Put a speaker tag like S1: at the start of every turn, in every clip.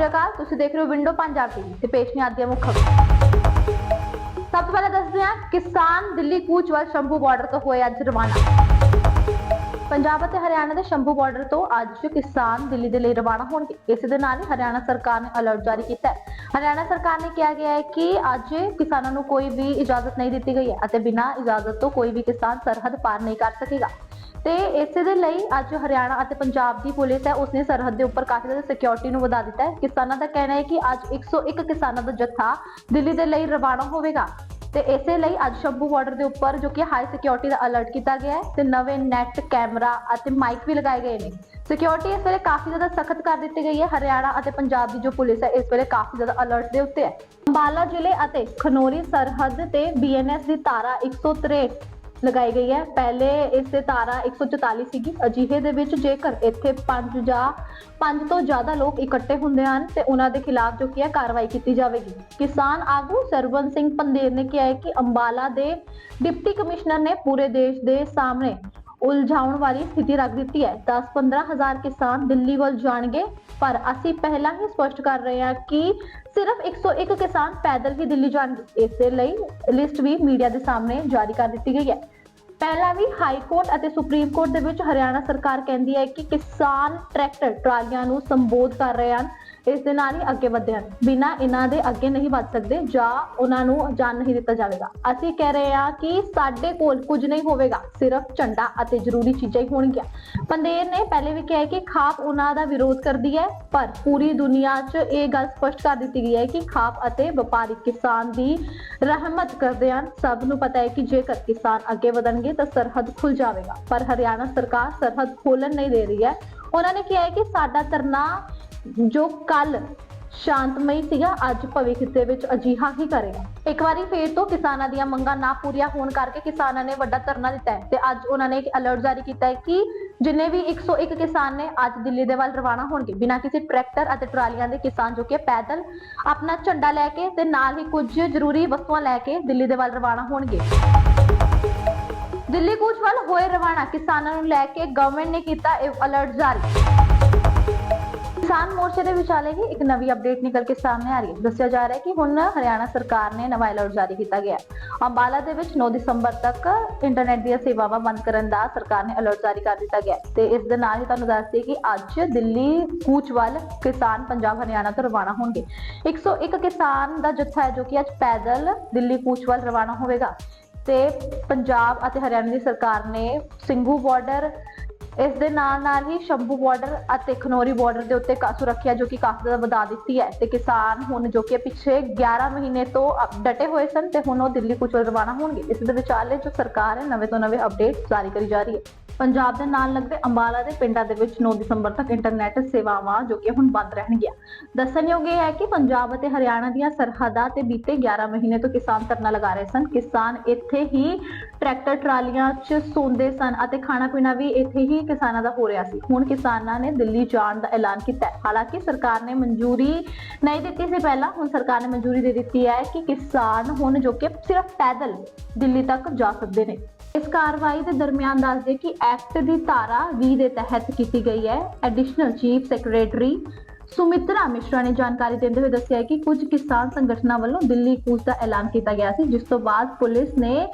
S1: ਸ਼੍ਰੀ ਅਕਾਲ, ਤੁਸੀਂ ਦੇਖ ਰਹੇ ਹੋ ਵਿੰਡੋ ਪੰਜਾਬ ਟੀਵੀ ਤੇ ਪੇਸ਼ ਨੇ ਆਦੀਆਂ ਮੁੱਖ ਸਭ ਤੋਂ ਪਹਿਲਾਂ ਦੱਸਦੇ ਹਾਂ, ਕਿਸਾਨ ਦਿੱਲੀ ਕੂਚ ਵੱਲ ਸ਼ੰਭੂ ਬਾਰਡਰ ਤੋਂ ਹੋਏ ਅੱਜ ਰਵਾਨਾ। ਪੰਜਾਬ ਅਤੇ ਹਰਿਆਣਾ ਦੇ ਸ਼ੰਭੂ ਬਾਰਡਰ ਤੋਂ ਅੱਜ ਕਿਸਾਨ ਦਿੱਲੀ ਦੇ ਲਈ ਰਵਾਨਾ ਹੋਣਗੇ। ਇਸ ਦੇ ਨਾਲ ਹੀ ਹਰਿਆਣਾ ਸਰਕਾਰ ਨੇ ਅਲਰਟ ਜਾਰੀ ਕੀਤਾ ਹੈ। ਹਰਿਆਣਾ ਸਰਕਾਰ ਨੇ ਕਿਹਾ ਗਿਆ ਹੈ ਕਿ ਅੱਜ ਕਿਸਾਨਾਂ ਨੂੰ ਕੋਈ ਵੀ ਇਜਾਜ਼ਤ ਨਹੀਂ ਦਿੱਤੀ ਗਈ ਹੈ ਅਤੇ ਬਿਨਾਂ ਇਜਾਜ਼ਤ ਤੋਂ ਕੋਈ ਵੀ ਕਿਸਾਨ ਸਰਹੱਦ ਪਾਰ ਨਹੀਂ ਕਰ ਸਕੇਗਾ। ਤੇ ਇਸੇ ਦੇ ਲਈ ਅੱਜ ਹਰਿਆਣਾ ਅਤੇ ਪੰਜਾਬ ਦੀ ਪੁਲਿਸ ਹੈ, ਉਸਨੇ ਸਰਹੱਦ ਦੇ ਉੱਪਰ ਕਾਫੀ ਜ਼ਿਆਦਾ ਸਿਕਿਉਰਿਟੀ ਨੂੰ ਵਧਾ ਦਿੱਤਾ ਹੈ। ਕਿਸਾਨਾਂ ਦਾ ਕਹਿਣਾ ਹੈ ਕਿ ਅੱਜ 101 ਕਿਸਾਨਾਂ ਦਾ ਜੱਥਾ ਦਿੱਲੀ ਦੇ ਲਈ ਰਵਾਨਾ ਹੋਵੇਗਾ। ਤੇ ਇਸੇ ਲਈ ਅੱਜ ਸ਼ੰਭੂ ਬਾਰਡਰ ਦੇ ਉੱਪਰ ਜੋ ਕਿ ਹਾਈ ਸਿਕਿਉਰਿਟੀ ਦਾ ਅਲਰਟ ਕੀਤਾ ਗਿਆ ਹੈ ਤੇ ਨਵੇਂ ਨੈਟ ਕੈਮਰਾ ਅਤੇ ਮਾਈਕ ਵੀ ਲਗਾਏ ਗਏ ਨੇ। ਸਿਕਿਉਰਿਟੀ ਇਸ ਵੇਲੇ ਕਾਫੀ ਜ਼ਿਆਦਾ ਸਖਤ ਕਰ ਦਿੱਤੀ ਗਈ ਹੈ। ਹਰਿਆਣਾ ਅਤੇ ਪੰਜਾਬ ਦੀ ਜੋ ਪੁਲਿਸ ਹੈ, ਇਸ ਵੇਲੇ ਕਾਫੀ ਜ਼ਿਆਦਾ ਅਲਰਟ ਦੇ ਉੱਤੇ ਹੈ। ਅੰਬਾਲਾ ਜ਼ਿਲ੍ਹੇ ਅਤੇ ਖਨੋਰੀ ਸਰਹੱਦ ਤੇ ਬੀਐਨਐਸ ਦੀ ਤਾਰਾ 163 ਲਗਾਈ ਗਈ ਹੈ। ਪਹਿਲੇ ਇਸ ਤੇ ਤਾਰਾ 144 ਸੀਗੀ। ਅਜਿਹੇ ਦੇ ਵਿੱਚ ਜੇਕਰ ਇੱਥੇ ਪੰਜ ਜਾਂ ਪੰਜ ਤੋਂ ਜ਼ਿਆਦਾ ਲੋਕ ਇਕੱਠੇ ਹੁੰਦੇ ਹਨ, ਤੇ ਉਹਨਾਂ ਦੇ ਖਿਲਾਫ ਜੋ ਕੀ ਹੈ ਕਾਰਵਾਈ ਕੀਤੀ ਜਾਵੇਗੀ। ਕਿਸਾਨ ਆਗੂ ਸਰਵਨ ਸਿੰਘ ਪੰਦੇਰ ਨੇ ਕਿਹਾ ਹੈ ਕਿ ਅੰਬਾਲਾ ਦੇ ਡਿਪਟੀ ਕਮਿਸ਼ਨਰ ਨੇ ਪੂਰੇ ਦੇਸ਼ ਦੇ ਸਾਹਮਣੇ ਉਲਝਾਉਣ ਵਾਲੀ ਸਥਿਤੀ ਰੱਖ ਦਿੱਤੀ ਹੈ। 10-15 ਹਜ਼ਾਰ ਕਿਸਾਨ ਦਿੱਲੀ ਵੱਲ ਜਾਣਗੇ, ਪਰ ਅਸੀਂ ਪਹਿਲਾਂ ਹੀ ਸਪਸ਼ਟ ਕਰ ਰਹੇ ਹਾਂ ਕਿ ਸਿਰਫ 101 ਕਿਸਾਨ ਪੈਦਲ ਹੀ ਦਿੱਲੀ ਜਾਣਗੇ। ਇਸ ਦੇ ਲਈ ਲਿਸਟ ਵੀ ਮੀਡੀਆ ਦੇ ਸਾਹਮਣੇ ਜਾਰੀ ਕਰ ਦਿੱਤੀ ਗਈ ਹੈ। ਪਹਿਲਾਂ ਵੀ ਹਾਈ ਕੋਰਟ ਅਤੇ ਸੁਪਰੀਮ ਕੋਰਟ ਦੇ ਵਿੱਚ ਹਰਿਆਣਾ ਸਰਕਾਰ ਕਹਿੰਦੀ ਹੈ ਕਿ ਕਿਸਾਨ ਟਰੈਕਟਰ ਟਰਾਲੀਆਂ ਨੂੰ ਸੰਬੋਧ ਕਰ ਰਹੇ ਹਨ। ਇਸ ਦੇ ਨਾਲ ਹੀ ਅੱਗੇ ਵਧਦੇ ਹਨ। ਬਿਨਾਂ ਇਹਨਾਂ ਦੇ ਅੱਗੇ ਨਹੀਂ ਵੱਧ ਸਕਦੇ ਜਾਂ ਉਹਨਾਂ ਨੂੰ ਜਾਣ ਨਹੀਂ ਦਿੱਤਾ ਜਾਵੇਗਾ। ਅਸੀਂ ਕਹਿ ਰਹੇ ਹਾਂ ਕਿ ਸਾਡੇ ਕੋਲ ਕੁਝ ਨਹੀਂ ਹੋਵੇਗਾ, ਸਿਰਫ ਝੰਡਾ ਅਤੇ ਜ਼ਰੂਰੀ ਚੀਜ਼ਾਂ ਹੀ ਹੋਣਗੀਆਂ। ਪੰਦੇਰ ਨੇ ਪਹਿਲੇ ਵੀ ਕਿਹਾ ਕਿ ਖਾਪ ਉਹਨਾਂ ਦਾ ਵਿਰੋਧ ਕਰਦੀ ਹੈ, ਪਰ ਪੂਰੀ ਦੁਨੀਆ 'ਚ ਇਹ ਗੱਲ ਸਪਸ਼ਟ ਕਰ ਦਿੱਤੀ ਗਈ ਹੈ ਕਿ ਖਾਪ ਅਤੇ ਵਪਾਰੀ ਕਿਸਾਨ ਦੀ ਰਹਿਮਤ ਕਰਦੇ ਹਨ। ਸਭ ਨੂੰ ਪਤਾ ਹੈ ਕਿ ਜੇਕਰ ਕਿਸਾਨ ਅੱਗੇ ਵਧਣਗੇ ਤਾਂ ਸਰਹੱਦ ਖੁੱਲ ਜਾਵੇਗਾ, ਪਰ ਹਰਿਆਣਾ ਸਰਕਾਰ ਸਰਹੱਦ ਖੋਲਣ ਨਹੀਂ ਦੇ ਰਹੀ ਹੈ। ਉਹਨਾਂ ਨੇ ਕਿਹਾ ਹੈ ਕਿ ਸਾਡਾ ਧਰਨਾ ਜੋ ਕੱਲ ਸ਼ਾਂਤਮਈ ਸੀਗਾ, ਅੱਜ ਭਵਿੱਖ ਦੇ ਵਿੱਚ ਅਜੀਹਾ ਹੀ ਕਰੇਗਾ। ਇੱਕ ਵਾਰੀ ਫੇਰ ਤੋਂ ਕਿਸਾਨਾਂ ਦੀਆਂ ਮੰਗਾਂ ਨਾ ਪੂਰੀਆਂ ਹੋਣ ਕਰਕੇ ਕਿਸਾਨਾਂ ਨੇ ਵੱਡਾ ਧਰਨਾ ਦਿੱਤਾ ਹੈ। ਤੇ ਅੱਜ ਉਹਨਾਂ ਨੇ ਇੱਕ ਅਲਰਟ ਜਾਰੀ ਕੀਤਾ ਹੈ ਕਿ ਜਿੰਨੇ ਵੀ 101 ਕਿਸਾਨ ਨੇ, ਅੱਜ ਦਿੱਲੀ ਦੇ ਵੱਲ ਰਵਾਨਾ ਹੋਣਗੇ। ਬਿਨਾਂ ਕਿਸੇ ਟਰੈਕਟਰ ਅਤੇ ਟਰਾਲੀਆਂ ਦੇ ਕਿਸਾਨ ਜੋ ਕਿ ਪੈਦਲ ਆਪਣਾ ਝੰਡਾ ਲੈ ਕੇ ਤੇ ਨਾਲ ਹੀ ਕੁਝ ਜ਼ਰੂਰੀ ਵਸਤੂਆਂ ਲੈ ਕੇ ਦਿੱਲੀ ਦੇ ਵੱਲ ਰਵਾਨਾ ਹੋਣਗੇ। ਦਿੱਲੀ ਕੂਚ ਵੱਲ ਹੋਏ ਰਵਾਨਾ ਕਿਸਾਨਾਂ ਨੂੰ ਲੈ ਕੇ ਗਵਰਨਮੈਂਟ ਨੇ ਕੀਤਾ ਇਹ ਅਲਰਟ ਜਾਰੀ। ਕਿਸਾਨ ਮੋਰਚੇ ਦੇ ਵਿਚਾਲੇ ਹੀ ਇੱਕ ਨਵੀਂ ਅਪਡੇਟ ਨਿਕਲ ਕੇ ਸਾਹਮਣੇ ਆ ਰਹੀ ਹੈ। ਦੱਸਿਆ ਜਾ ਰਿਹਾ ਹੈ ਕਿ ਹੁਣ ਹਰਿਆਣਾ ਸਰਕਾਰ ਨੇ ਨਵਾਂ ਅਲਰਟ ਜਾਰੀ ਕੀਤਾ ਗਿਆ ਹੈ। ਅੰਬਾਲਾ ਦੇ ਵਿੱਚ 9 ਦਸੰਬਰ ਤੱਕ ਇੰਟਰਨੈਟ ਦੀਆਂ ਸੇਵਾਵਾਂ ਬੰਦ ਕਰਨ ਦਾ ਸਰਕਾਰ ਨੇ ਅਲਰਟ ਜਾਰੀ ਕਰ ਦਿੱਤਾ ਗਿਆ ਤੇ ਇਸ ਦੇ ਨਾਲ ਹੀ ਤੁਹਾਨੂੰ ਦੱਸ ਦਈਏ ਕਿ ਅੱਜ ਦਿੱਲੀ ਕੂਚ ਵੱਲ ਕਿਸਾਨ ਪੰਜਾਬ, ਹਰਿਆਣਾ ਤੋਂ ਰਵਾਨਾ ਹੋਣਗੇ। 101 ਕਿਸਾਨ ਦਾ ਜੱਥਾ ਹੈ ਜੋ ਕਿ ਅੱਜ ਪੈਦਲ ਦਿੱਲੀ ਕੂਚ ਵੱਲ ਰਵਾਨਾ ਹੋਵੇਗਾ। ਤੇ ਪੰਜਾਬ ਅਤੇ ਹਰਿਆਣਾ ਦੀ ਸਰਕਾਰ ਨੇ ਸਿੰਘੂ ਬਾਰਡਰ ਇਸ ਦੇ ਨਾਲ ਨਾਲ ਹੀ ਸ਼ੰਭੂ ਬਾਰਡਰ ਅਤੇ ਖਨੌਰੀ ਬਾਰਡਰ ਦੇ ਉੱਤੇ ਸੁਰੱਖਿਆ ਜੋ ਕਿ ਕਾਫੀ ਜ਼ਿਆਦਾ ਵਧਾ ਦਿੱਤੀ ਹੈ। ਤੇ ਕਿਸਾਨ ਹੁਣ ਜੋ ਕਿ ਪਿੱਛੇ 11 ਮਹੀਨੇ ਤੋਂ ਡਟੇ ਹੋਏ ਸਨ ਤੇ ਹੁਣ ਉਹ ਦਿੱਲੀ ਕੁਚਲ ਰਵਾਨਾ ਹੋਣਗੇ। ਇਸ ਦੇ ਵਿਚਾਲੇ ਜੋ ਸਰਕਾਰ ਹੈ, ਨਵੇਂ ਤੋਂ ਨਵੇਂ ਅਪਡੇਟ ਜਾਰੀ ਕਰੀ ਜਾ ਰਹੀ ਹੈ। ਪੰਜਾਬ ਦੇ ਨਾਲ ਲੱਗਦੇ ਅੰਬਾਲਾ ਦੇ ਪਿੰਡਾਂ ਦੇ ਵਿੱਚ 9 ਦਸੰਬਰ ਤੱਕ ਇੰਟਰਨੈਟ ਸੇਵਾਵਾਂ ਜੋ ਕਿ ਹੁਣ ਬੰਦ ਰਹਿਣਗੀਆਂ। ਦੱਸਣਯੋਗ ਇਹ ਹੈ ਕਿ ਪੰਜਾਬ ਅਤੇ ਹਰਿਆਣਾ ਦੀਆਂ ਸਰਹੱਦਾਂ ਤੇ ਬੀਤੇ 11 ਮਹੀਨੇ ਤੋਂ ਕਿਸਾਨ ਧਰਨਾ ਲਗਾ ਰਹੇ ਸਨ। ਕਿਸਾਨ ਇੱਥੇ ਹੀ ਟਰੈਕਟਰ ਟਰਾਲੀਆਂ 'ਚ ਸੌਂਦੇ ਸਨ ਅਤੇ ਖਾਣਾ ਪੀਣਾ ਵੀ ਇੱਥੇ ਹੀ ਕਿਸਾਨਾਂ ਦਾ ਹੋ ਰਿਹਾ ਸੀ। ਹੁਣ ਕਿਸਾਨਾਂ ਨੇ ਦਿੱਲੀ ਜਾਣ ਦਾ ਐਲਾਨ ਕੀਤਾ ਹੈ। ਹਾਲਾਂਕਿ ਸਰਕਾਰ ਨੇ ਮਨਜ਼ੂਰੀ ਨਹੀਂ ਦਿੱਤੀ ਸੀ ਪਹਿਲਾਂ। ਹੁਣ ਸਰਕਾਰ ਨੇ ਮਨਜ਼ੂਰੀ ਦੇ ਦਿੱਤੀ ਹੈ ਕਿ ਕਿਸਾਨ ਹੁਣ ਜੋ ਕਿ ਸਿਰਫ ਪੈਦਲ ਦਿੱਲੀ ਤੱਕ ਜਾ ਸਕਦੇ ਨੇ। ਇਸ ਕਾਰਵਾਈ ਦੇ ਦਰਮਿਆਨ ਦੱਸਦੇ ਕਿ ਐਕਟ ਦੀ ਧਾਰਾ 20 ਦੇ ਤਹਿਤ ਕੀਤੀ ਗਈ ਹੈ। Additional chief secretary Sumitra Mishra ਨੇ ਜਾਣਕਾਰੀ ਦਿੰਦੇ ਹੋਏ ਦੱਸਿਆ ਕਿ ਕੁਝ ਕਿਸਾਨ ਸੰਗਠਨਾਂ ਵੱਲੋਂ ਦਿੱਲੀ ਕੂਚ ਦਾ ਐਲਾਨ ਕੀਤਾ ਗਿਆ ਸੀ, ਜਿਸ ਤੋਂ ਬਾਅਦ ਪੁਲਿਸ ਨੇ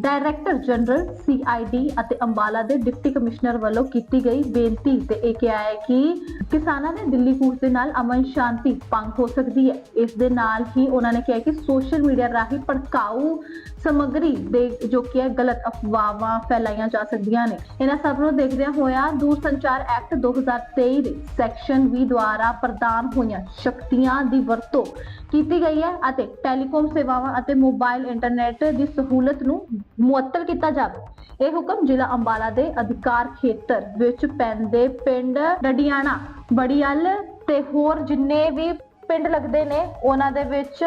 S1: ਡਾਇਰੈਕਟਰ ਜਨਰਲ ਸੀਆਈਡੀ ਅਤੇ ਅੰਬਾਲਾ ਦੇ ਡਿਪਟੀ ਕਮਿਸ਼ਨਰ ਵੱਲੋਂ ਕੀਤੀ ਗਈ ਬੇਨਤੀ ਤੇ ਇਹ ਕਿਹਾ ਹੈ ਕਿ ਕਿਸਾਨਾਂ ਦੇ ਦਿੱਲੀ ਕੂਚ ਦੇ ਨਾਲ ਅਮਨ ਸ਼ਾਂਤੀ ਭੰਗ ਹੋ ਸਕਦੀ ਹੈ। ਇਸ ਦੇ ਨਾਲ ਹੀ ਉਹਨਾਂ ਨੇ ਕਿਹਾ ਕਿ ਸੋਸ਼ਲ ਮੀਡੀਆ ਰਾਹੀਂ ਭੜਕਾਊ ਸਮੱਗਰੀ ਦੇ ਜੋ ਕਿ ਹੈ, ਗਲਤ ਅਫਵਾਹਾਂ ਫੈਲਾਈਆਂ ਜਾ ਸਕਦੀਆਂ ਨੇ। ਇਹਨਾਂ ਸਭ ਨੂੰ ਦੇਖਦਿਆਂ ਹੋਇਆ ਦੂਰ ਸੰਚਾਰ ਐਕਟ 2023 ਦੇ ਸੈਕਸ਼ਨ 20 ਦੁਆਰਾ ਪ੍ਰਦਾਨ ਹੋਈਆਂ ਸ਼ਕਤੀਆਂ ਦੀ ਵਰਤੋਂ ਕੀਤੀ ਗਈ ਹੈ ਅਤੇ ਟੈਲੀਕਾਮ ਸੇਵਾਵਾਂ ਅਤੇ ਮੋਬਾਈਲ ਇੰਟਰਨੈਟ ਦੀ ਸਹੂਲਤ ਨੂੰ ਮੁਅੱਤਲ ਕੀਤਾ ਜਾਵੇ। ਇਹ ਹੁਕਮ ਜ਼ਿਲ੍ਹਾ ਅੰਬਾਲਾ ਦੇ ਅਧਿਕਾਰ ਖੇਤਰ ਵਿੱਚ ਪੈਂਦੇ ਪਿੰਡ ਡਡੀਆਣਾ ਬੜੀਅਲ ਤੇ ਹੋਰ ਜਿੰਨੇ ਵੀ ਪਿੰਡ ਲੱਗਦੇ ਨੇ, ਉਹਨਾਂ ਦੇ ਵਿੱਚ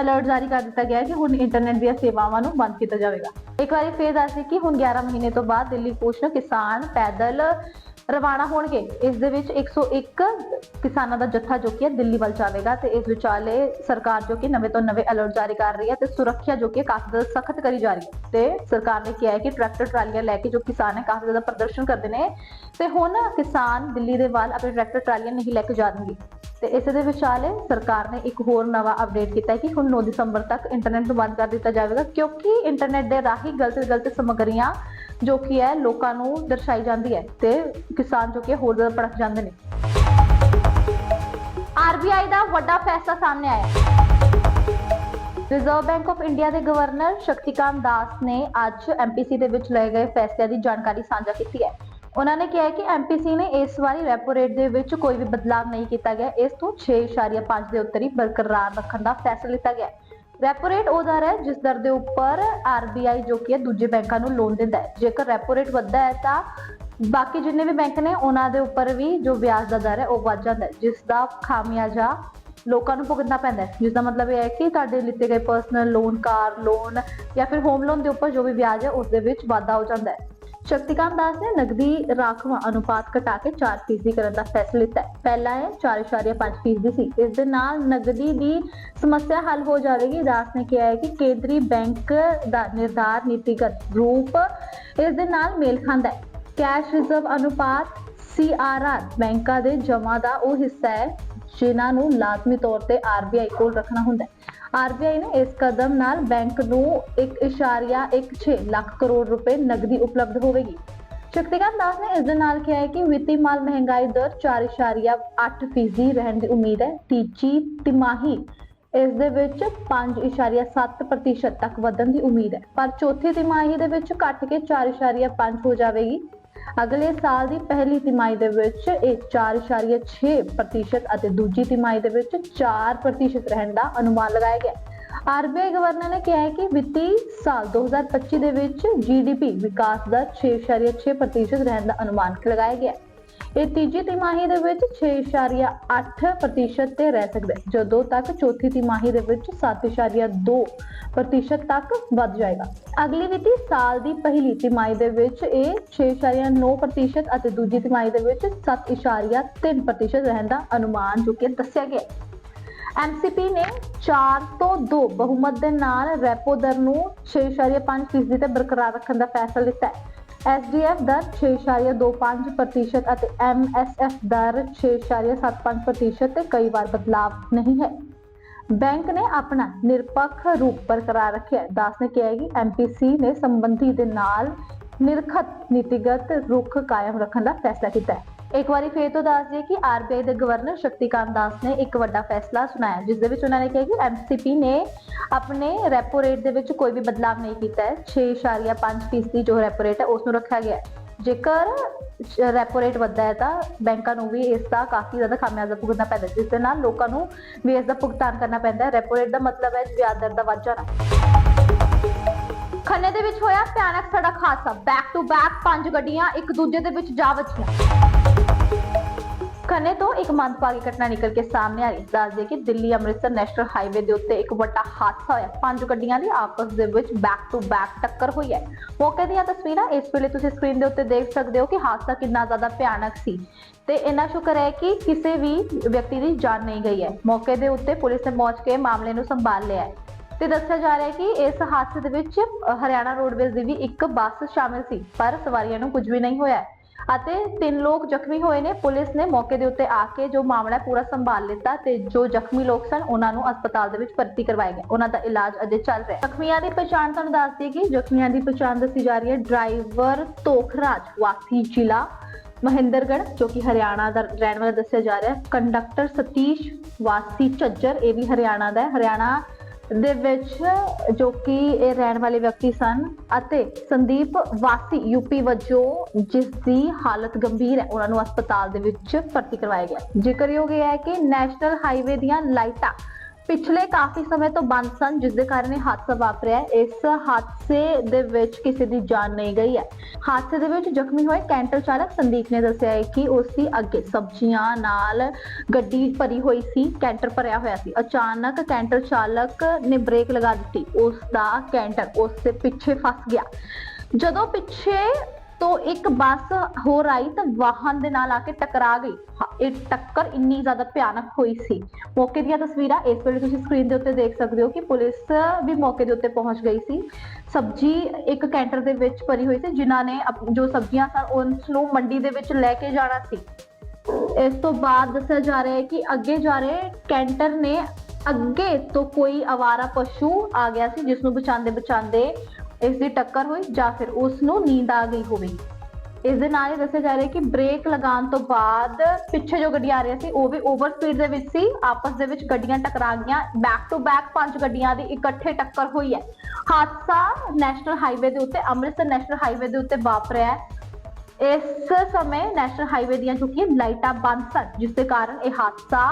S1: ਅਲਰਟ ਜਾਰੀ ਕਰ ਦਿੱਤਾ ਗਿਆ ਹੈ ਕਿ ਹੁਣ ਇੰਟਰਨੈਟ ਦੀਆਂ ਸੇਵਾਵਾਂ ਨੂੰ ਬੰਦ ਕੀਤਾ ਜਾਵੇਗਾ। ਇੱਕ ਵਾਰੀ ਫੇਰ ਦੱਸਦੇ ਕਿ ਹੁਣ 11 ਮਹੀਨੇ ਤੋਂ ਬਾਅਦ ਦਿੱਲੀ ਕੋਚ ਕਿਸਾਨ ਪੈਦਲ ਰਵਾਨਾ ਹੋਣਗੇ। ਇਸ ਦੇ ਵਿੱਚ 101 ਕਿਸਾਨਾਂ ਦਾ ਜੱਥਾ ਜੋ ਕਿ ਦਿੱਲੀ ਵੱਲ ਜਾਵੇਗਾ ਤੇ ਇਸ ਵਿਚਾਲੇ ਸਰਕਾਰ ਜੋ ਕਿ ਨਵੇਂ ਤੋਂ ਨਵੇਂ ਅਲਰਟ ਜਾਰੀ ਕਰ ਰਹੀ ਹੈ ਤੇ ਸੁਰੱਖਿਆ ਜੋ ਕਿ ਕਾਫੀ ਜ਼ਿਆਦਾ ਸਖਤ ਕਰੀ ਜਾ ਰਹੀ ਹੈ। ਤੇ ਸਰਕਾਰ ਨੇ ਕਿਹਾ ਹੈ ਕਿ ਟਰੈਕਟਰ, ਟਰਾਲੀਆਂ ਲੈ ਕੇ ਜੋ ਕਿਸਾਨ ਹੈ ਕਾਫੀ ਜ਼ਿਆਦਾ ਪ੍ਰਦਰਸ਼ਨ ਕਰਦੇ ਨੇ ਤੇ ਹੁਣ ਕਿਸਾਨ ਦਿੱਲੀ ਦੇ ਵੱਲ ਆਪਣੇ ਟਰੈਕਟਰ, ਟਰਾਲੀਆਂ ਨਹੀਂ ਲੈ ਕੇ ਜਾਣਗੇ। ਤੇ ਇਸੇ ਦੇ ਵਿਚਾਲੇ ਸਰਕਾਰ ਨੇ ਇੱਕ ਹੋਰ ਨਵਾਂ ਅਪਡੇਟ ਕੀਤਾ ਹੈ ਕਿ ਹੁਣ 9 ਦਸੰਬਰ ਤੱਕ ਇੰਟਰਨੈਟ ਨੂੰ ਬੰਦ ਕਰ ਦਿੱਤਾ ਜਾਵੇਗਾ ਕਿਉਂਕਿ ਇੰਟਰਨੈਟ ਦੇ ਰਾਹੀਂ ਗਲਤ ਗਲਤ ਸਮੱਗਰੀਆਂ ਜੋ ਕਿ ਹੈ ਲੋਕਾਂ ਨੂੰ ਦਰਸਾਈ ਜਾਂਦੀ ਹੈ ਤੇ ਕਿਸਾਨ ਜੋ ਕਿ ਹੋਰ ਜ਼ਿਆਦਾ ਭੜਕ ਜਾਂਦੇ ਨੇ। ਆਰਬੀਆਈ ਦਾ ਵੱਡਾ ਫੈਸਲਾ ਸਾਹਮਣੇ ਆਇਆ। ਹੈ ਰਿਜ਼ਰਵ ਬੈਂਕ ਆਫ ਇੰਡੀਆ ਦੇ ਗਵਰਨਰ ਸ਼ਕਤੀਕਾਂਤ ਦਾਸ ਨੇ ਅੱਜ ਐਮਪੀਸੀ ਦੇ ਵਿੱਚ ਲਏ ਗਏ ਫੈਸਲਿਆਂ ਦੀ ਜਾਣਕਾਰੀ ਸਾਂਝਾ ਕੀਤੀ ਹੈ। ਉਹਨਾਂ ਨੇ ਕਿਹਾ ਹੈ ਕਿ ਐਮਪੀਸੀ ਨੇ ਇਸ ਵਾਰੀ ਰੈਪੋ ਰੇਟ ਦੇ ਵਿੱਚ ਕੋਈ ਵੀ ਬਦਲਾਅ ਨਹੀਂ ਕੀਤਾ ਗਿਆ। ਇਸ ਤੋਂ 6.5 ਦੇ ਉੱਤੇ ਹੀ ਬਰਕਰਾਰ ਰੱਖਣ ਦਾ ਫੈਸਲਾ ਲਿੱਤਾ ਗਿਆ ਹੈ। ਰੈਪੋ ਰੇਟ ਉਹ ਦਰ ਹੈ, ਜਿਸ ਦਰ ਦੇ ਉੱਪਰ ਆਰਬੀਆਈ ਜੋ ਕਿ ਦੂਜੇ ਬੈਂਕਾਂ ਨੂੰ ਲੋਨ ਦਿੰਦਾ ਹੈ। ਜੇਕਰ ਰੈਪੋ ਰੇਟ ਵੱਧਦਾ ਹੈ, ਤਾਂ ਬਾਕੀ ਜਿੰਨੇ ਵੀ ਬੈਂਕ ਨੇ, ਉਹਨਾਂ ਦੇ ਉੱਪਰ ਵੀ ਜੋ ਵਿਆਜ ਦਾ ਦਰ ਹੈ, ਉਹ ਵੱਧ ਜਾਂਦਾ ਹੈ, ਜਿਸ ਦਾ ਖਾਮਿਆਜਾ ਲੋਕਾਂ ਨੂੰ ਭੁਗਤਣਾ ਪੈਂਦਾ ਹੈ। ਜਿਸ ਦਾ ਮਤਲਬ ਇਹ ਹੈ ਕਿ ਤੁਹਾਡੇ ਲਿੱਤੇ ਗਏ ਪਰਸਨਲ ਲੋਨ ਕਾਰ ਲੋਨ ਜਾਂ ਫਿਰ ਹੋਮ ਲੋਨ ਦੇ ਉੱਪਰ ਜੋ ਵੀ ਵਿਆਜ ਹੈ, ਉਸ ਦੇ ਵਿੱਚ ਵਾਧਾ ਹੋ ਜਾਂਦਾ ਹੈ। ਸ਼ਕਤੀਕਾਂਤ ਦਾਸ ਨੇ ਨਗਦੀ ਰਾਖਵਾਂ ਅਨੁਪਾਤ ਘਟਾ ਕੇ 4% ਕਰਨ ਦਾ ਫੈਸਲਾ ਲਿੱਤਾ ਹੈ। ਪਹਿਲਾਂ ਇਹ 4.5% ਸੀ। ਇਸ ਦੇ ਨਾਲ ਨਗਦੀ ਦੀ ਸਮੱਸਿਆ ਹੱਲ ਹੋ ਜਾਵੇਗੀ। ਦਾਸ ਨੇ ਕਿਹਾ ਹੈ ਕਿ ਕੇਂਦਰੀ ਬੈਂਕ ਦਾ ਨਿਰਧਾਰ ਨੀਤੀਗਤ ਰੂਪ ਇਸ ਦੇ ਨਾਲ ਮੇਲ ਖਾਂਦਾ ਹੈ। ਕੈਸ਼ ਰਿਜ਼ਰਵ ਅਨੁਪਾਤ CRR ਬੈਂਕਾਂ ਦੇ ਜਮ੍ਹਾਂ ਦਾ ਉਹ ਹਿੱਸਾ ਹੈ, ਜਿਨ੍ਹਾਂ ਨੂੰ ਲਾਜ਼ਮੀ ਤੌਰ ਤੇ RBI ਕੋਲ ਰੱਖਣਾ ਹੁੰਦਾ ਹੈ। RBI ਨੇ ਇਸ ਕਦਮ ਨਾਲ ਬੈਂਕ ਨੂੰ 1.16 ਲੱਖ ਕਰੋੜ ਰੁਪਏ ਨਗਦੀ ਉਪਲਬਧ ਹੋਵੇਗੀ। ਸ਼ਕਤੀਕਾਂਤ ਦਾਸ ਨੇ ਇਸ ਦੇ ਨਾਲ ਕਿਹਾ ਹੈ ਕਿ ਵਿੱਤੀ ਮਾਲ ਮਹਿੰਗਾਈ ਦਰ 4.8 ਫੀਸਦੀ ਰਹਿਣ ਦੀ ਉਮੀਦ ਹੈ। ਤੀਜੀ ਤਿਮਾਹੀ ਇਸ ਦੇ ਵਿੱਚ 5.7% ਤੱਕ ਵਧਣ ਦੀ ਉਮੀਦ ਹੈ। ਪਰ ਚੌਥੀ ਤਿਮਾਹੀ ਦੇ ਵਿੱਚ ਘਟ ਕੇ 4.5 ਹੋ ਜਾਵੇਗੀ। ਅਗਲੇ ਸਾਲ ਦੀ ਪਹਿਲੀ ਤਿਮਾਹੀ ਦੇ ਵਿੱਚ ਇਹ 4.6% ਅਤੇ ਦੂਜੀ ਤਿਮਾਹੀ ਦੇ ਵਿੱਚ 4% ਰਹਿਣ ਦਾ ਅਨੁਮਾਨ ਲਗਾਇਆ ਗਿਆ। ਹੈ ਆਰਬੀਆਈ ਗਵਰਨਰ ਨੇ ਕਿਹਾ ਹੈ ਕਿ ਵਿੱਤੀ ਸਾਲ 2025 ਦੇ ਵਿੱਚ ਜੀਡੀਪੀ ਵਿਕਾਸ ਦਰ 6.6% ਰਹਿਣ ਦਾ ਅਨੁਮਾਨ ਲਗਾਇਆ ਗਿਆ। ਹੈ ਇਹ ਤੀਜੀ ਤਿਮਾਹੀ ਦੇ ਵਿੱਚ 6.8% ਤੇ ਰਹਿ ਸਕਦਾ ਹੈ। ਜਦੋਂ ਤੱਕ ਚੌਥੀ ਤਿਮਾਹੀ ਦੇ ਵਿੱਚ 7.2% ਤੱਕ ਵੱਧ ਜਾਏਗਾ। ਅਗਲੀ ਵਿੱਤੀ ਸਾਲ ਦੀ ਪਹਿਲੀ ਤਿਮਾਹੀ ਦੇ ਵਿੱਚ ਇਹ 6.9% ਅਤੇ ਦੂਜੀ ਤਿਮਾਹੀ ਦੇ ਵਿੱਚ 7.3% ਰਹਿਣ ਦਾ ਅਨੁਮਾਨ ਜੋ ਕਿ ਦੱਸਿਆ ਗਿਆ ਹੈ। ਐਮਸੀਪੀ ਨੇ 4 ਤੋਂ 2 ਬਹੁਮਤ ਦੇ ਨਾਲ ਰੈਪੋ ਦਰ ਨੂੰ 6.5% ਤੇ ਬਰਕਰਾਰ ਰੱਖਣ ਦਾ ਫੈਸਲਾ ਲਿੱਤਾ ਹੈ। SDF ਦਰ 6.25% ਅਤੇ MSF ਦਰ 6.75% ਤੇ ਕਈ ਵਾਰ ਬਦਲਾਵ ਨਹੀਂ ਹੈ। ਬੈਂਕ ਨੇ ਆਪਣਾ ਨਿਰਪੱਖ ਰੂਪ ਬਰਕਰਾਰ ਰੱਖਿਆ ਦਾਸ ਨੇ ਕਿਹਾ ਹੈ ਕਿ ਐਮਪੀਸੀ ਨੇ ਸੰਬੰਧੀ ਦੇ ਨਾਲ ਨਿਰਖਤ ਨੀਤੀਗਤ ਰੁਖ ਕਾਇਮ ਰੱਖਣ ਦਾ ਫੈਸਲਾ ਕੀਤਾ ਹੈ। ਇੱਕ ਵਾਰੀ ਫੇਰ ਤੋਂ ਦੱਸ ਦਈਏ ਕਿ ਆਰਬੀਆਈ ਦੇ ਗਵਰਨਰ ਸ਼ਕਤੀਕਾਂਤ ਦਾਸ ਨੇ ਇੱਕ ਵੱਡਾ ਫੈਸਲਾ ਸੁਣਾਇਆ, ਜਿਸ ਦੇ ਵਿੱਚ ਉਹਨਾਂ ਨੇ ਕਿਹਾ ਕਿ ਐਮਸੀਪੀ ਨੇ ਆਪਣੇ ਰੈਪੋ ਰੇਟ ਦੇ ਵਿੱਚ ਕੋਈ ਵੀ ਬਦਲਾਅ ਨਹੀਂ ਕੀਤਾ ਹੈ। 6.5% ਜੋ ਰੈਪੋ ਰੇਟ ਹੈ ਉਸ ਨੂੰ ਰੱਖਿਆ ਗਿਆ ਹੈ। ਜੇਕਰ ਰੈਪੋ ਰੇਟ ਵੱਧਦਾ ਹੈ ਤਾਂ ਬੈਂਕਾਂ ਨੂੰ ਵੀ ਇਸ ਦਾ ਕਾਫੀ ਜ਼ਿਆਦਾ ਖਾਮਿਆਜ਼ਾ ਭੁਗਤਣਾ ਪੈਂਦਾ ਜਿਸ ਦੇ ਨਾਲ ਲੋਕਾਂ ਨੂੰ ਵੀ ਇਸ ਦਾ ਭੁਗਤਾਨ ਕਰਨਾ ਪੈਂਦਾ ਹੈ। ਰੈਪੋ ਰੇਟ ਦਾ ਮਤਲਬ ਹੈ ਵਿਆਜ ਦਰ ਦਾ ਵੱਧ ਖੰਨੇ ਦੇ ਵਿੱਚ ਹੋਇਆ ਭਿਆਨਕ ਸੜਕ ਹਾਦਸਾ। ਬੈਕ ਟੂ ਬੈਕ ਪੰਜ ਗੱਡੀਆਂ ਇੱਕ ਦੂਜੇ ਦੇ ਵਿੱਚ ਜਾ ਵੱਜੀਆਂ। ਖੰਨੇ ਤੋਂ ਇੱਕ ਮੰਦਭਾਗੀ ਘਟਨਾ ਨਿਕਲ ਕੇ ਸਾਹਮਣੇ ਆ ਰਹੀ। ਦੱਸ ਦਈਏ ਕਿ ਦਿੱਲੀ ਅੰਮ੍ਰਿਤਸਰ ਨੈਸ਼ਨਲ ਹਾਈਵੇ ਦੇ ਉੱਤੇ ਇੱਕ ਵੱਡਾ ਹਾਦਸਾ ਹੋਇਆ। ਪੰਜ ਗੱਡੀਆਂ ਦੀ ਆਪਸ ਦੇ ਵਿੱਚ ਬੈਕ ਟੂ ਬੈਕ ਟੱਕਰ ਹੋਈ ਹੈ। ਮੌਕੇ ਦੀਆਂ ਤਸਵੀਰਾਂ ਇਸ ਵੇਲੇ ਤੁਸੀਂ ਸਕਰੀਨ ਦੇ ਉੱਤੇ ਦੇਖ ਸਕਦੇ ਹੋ ਕਿ ਹਾਦਸਾ ਕਿੰਨਾ ਜ਼ਿਆਦਾ ਭਿਆਨਕ ਸੀ। ਤੇ ਇੰਨਾ ਸ਼ੁਕਰ ਹੈ ਕਿ ਕਿਸੇ ਵੀ ਵਿਅਕਤੀ ਦੀ ਜਾਨ ਨਹੀਂ ਗਈ ਹੈ। ਮੌਕੇ ਦੇ ਉੱਤੇ ਪੁਲਿਸ ਨੇ ਪਹੁੰਚ ਕੇ ਮਾਮਲੇ ਨੂੰ ਸੰਭਾਲ ਲਿਆ ਹੈ। ਤੇ ਦੱਸਿਆ ਜਾ ਰਿਹਾ ਹੈ ਕਿ ਇਸ ਹਾਦਸੇ ਦੇ ਵਿੱਚ ਹਰਿਆਣਾ ਰੋਡਵੇਜ਼ ਦੀ ਵੀ ਇੱਕ ਬੱਸ ਸ਼ਾਮਿਲ ਸੀ, ਪਰ ਸਵਾਰੀਆਂ ਨੂੰ ਕੁਝ ਵੀ ਨਹੀਂ ਹੋਇਆ ਅਤੇ ਤਿੰਨ ਲੋਕ ਜ਼ਖਮੀ ਹੋਏ ਨੇ। ਪੁਲਿਸ ਨੇ ਮੌਕੇ ਦੇ ਉੱਤੇ ਆ ਕੇ ਜੋ ਮਾਮਲਾ ਪੂਰਾ ਸੰਭਾਲ ਲਿੱਤਾ ਤੇ ਜੋ ਜ਼ਖਮੀ ਲੋਕ ਸਨ, ਉਹਨਾਂ ਨੂੰ ਹਸਪਤਾਲ ਦੇ ਵਿੱਚ ਭਰਤੀ ਕਰਵਾਇਆ ਗਿਆ ਉਹਨਾਂ ਦਾ ਇਲਾਜ ਅਜੇ ਚੱਲ ਰਿਹਾ ਹੈ। ਜ਼ਖਮੀਆਂ ਦੀ ਪਛਾਣ ਤੁਹਾਨੂੰ ਦੱਸ ਦਈਏ। ਕਿ ਜ਼ਖਮੀਆਂ ਦੀ ਪਛਾਣ ਦੱਸੀ ਜਾ ਰਹੀ ਹੈ ਡਰਾਈਵਰ ਤੋਖਰਾਜ ਵਾਸੀ ਜ਼ਿਲ੍ਹਾ ਮਹਿੰਦਰਗੜ੍ਹ, ਜੋ ਕਿ ਹਰਿਆਣਾ ਦਾ ਰਹਿਣ ਵਾਲਾ ਦੱਸਿਆ ਜਾ ਰਿਹਾ ਹੈ। ਕੰਡਕਟਰ ਸਤੀਸ਼ ਵਾਸੀ ਝੱਜਰ, ਇਹ ਵੀ ਹਰਿਆਣਾ ਦਾ ਹੈ। ਹਰਿਆਣਾ ਦੇ ਵਿੱਚ ਜੋ ਕਿ ਇਹ ਰਹਿਣ ਵਾਲੇ ਵਿਅਕਤੀ ਸਨ ਅਤੇ ਸੰਦੀਪ ਵਾਸੀ ਯੂਪੀ ਵਜੋਂ ਜਿਸ ਦੀ ਹਾਲਤ ਗੰਭੀਰ ਹੈ, ਉਹਨਾਂ ਨੂੰ ਹਸਪਤਾਲ ਦੇ ਵਿੱਚ ਭਰਤੀ ਕਰਵਾਇਆ ਗਿਆ। ਜ਼ਿਕਰਯੋਗ ਇਹ ਹੈ ਕਿ ਨੈਸ਼ਨਲ ਹਾਈਵੇ ਦੀਆਂ ਲਾਈਟਾਂ ਪਿਛਲੇ ਕਾਫੀ ਸਮੇਂ ਤੋਂ ਬੰਦ ਸਨ, ਜਿਸ ਦੇ ਕਾਰਨ ਇਹ ਹਾਦਸਾ ਵਾਪਰਿਆ ਇਸ ਹਾਦਸੇ ਦੇ ਵਿੱਚ ਕਿਸੇ ਦੀ ਜਾਨ ਨਹੀਂ ਗਈ ਹੈ। ਹਾਦਸੇ ਦੇ ਵਿੱਚ ਜ਼ਖਮੀ ਹੋਏ ਕੈਂਟਰ ਚਾਲਕ ਸੰਦੀਪ ਨੇ ਦੱਸਿਆ ਹੈ ਕਿ ਉਸ ਦੀ ਅੱਗੇ ਸਬਜ਼ੀਆਂ ਨਾਲ ਗੱਡੀ ਭਰੀ ਹੋਈ ਸੀ, ਕੈਂਟਰ ਭਰਿਆ ਹੋਇਆ ਸੀ। ਅਚਾਨਕ ਕੈਂਟਰ ਚਾਲਕ ਨੇ ਬ੍ਰੇਕ ਲਗਾ ਦਿੱਤੀ। ਉਸ ਦਾ ਕੈਂਟਰ ਉਸ ਦੇ ਪਿੱਛੇ ਫਸ ਗਿਆ। ਜਦੋਂ ਪਿੱਛੇ ਤੋਂ ਇੱਕ ਬੱਸ ਹੋਰ ਆਈ ਤਾਂ ਵਾਹਨ ਦੇ ਨਾਲ ਆ ਕੇ ਟਕਰਾ ਗਈ। ਇਹ ਟੱਕਰ ਇੰਨੀ ਜ਼ਿਆਦਾ ਭਿਆਨਕ ਹੋਈ ਸੀ। ਮੌਕੇ ਦੀਆਂ ਤਸਵੀਰਾਂ ਇਸ ਵੇਲੇ ਤੁਸੀਂ ਸਕਰੀਨ ਦੇ ਉੱਤੇ ਦੇਖ ਸਕਦੇ ਹੋ ਕਿ ਪੁਲਿਸ ਵੀ ਮੌਕੇ ਦੇ ਉੱਤੇ ਪਹੁੰਚ ਗਈ ਸੀ। ਸਬਜ਼ੀ ਇੱਕ ਕੈਂਟਰ ਦੇ ਵਿੱਚ ਭਰੀ ਹੋਈ ਸੀ, ਜਿਨ੍ਹਾਂ ਨੇ ਜੋ ਸਬਜ਼ੀਆਂ ਸਨ ਉਸ ਨੂੰ ਮੰਡੀ ਦੇ ਵਿੱਚ ਲੈ ਕੇ ਜਾਣਾ ਸੀ। ਇਸ ਤੋਂ ਬਾਅਦ ਦੱਸਿਆ ਜਾ ਰਿਹਾ ਹੈ ਕਿ ਅੱਗੇ ਜਾ ਰਹੇ ਕੈਂਟਰ ਨੇ ਅੱਗੇ ਤੋਂ ਕੋਈ ਆਵਾਰਾ ਪਸ਼ੂ ਆ ਗਿਆ ਸੀ ਜਿਸ ਨੂੰ ਬਚਾਉਂਦੇ ਬਚਾਉਂਦੇ ਇਸ ਦੀ ਟੱਕਰ ਹੋਈ ਜਾਂ ਫਿਰ ਉਸ ਨੂੰ ਨੀਂਦ ਆ ਗਈ ਹੋਵੇਗੀ ਇਸ ਦੇ ਨਾਲ ਹੀ ਦੱਸਿਆ ਜਾ ਰਿਹਾ ਕਿ ਬ੍ਰੇਕ ਲਗਾਉਣ ਤੋਂ ਬਾਅਦ ਪਿੱਛੇ ਜੋ ਗੱਡੀਆਂ ਆ ਰਹੀਆਂ ਸੀ, ਉਹ ਵੀ ਓਵਰ ਸਪੀਡ ਦੇ ਵਿੱਚ ਸੀ। ਆਪਸ ਦੇ ਵਿੱਚ ਗੱਡੀਆਂ ਟਕਰਾ ਗਈਆਂ। ਬੈਕ ਟੂ ਬੈਕ ਪੰਜ ਗੱਡੀਆਂ ਦੀ ਇਕੱਠੇ ਟੱਕਰ ਹੋਈ ਹੈ। ਹਾਦਸਾ ਨੈਸ਼ਨਲ ਹਾਈਵੇ ਦੇ ਉੱਤੇ, ਅੰਮ੍ਰਿਤਸਰ ਨੈਸ਼ਨਲ ਹਾਈਵੇ ਦੇ ਉੱਤੇ ਵਾਪਰਿਆ ਹੈ। ਇਸ ਸਮੇਂ ਨੈਸ਼ਨਲ ਹਾਈਵੇ ਦੀਆਂ ਜੋ ਲਾਈਟਾਂ ਬੰਦ ਸਨ, ਜਿਸ ਦੇ ਕਾਰਨ ਇਹ ਹਾਦਸਾ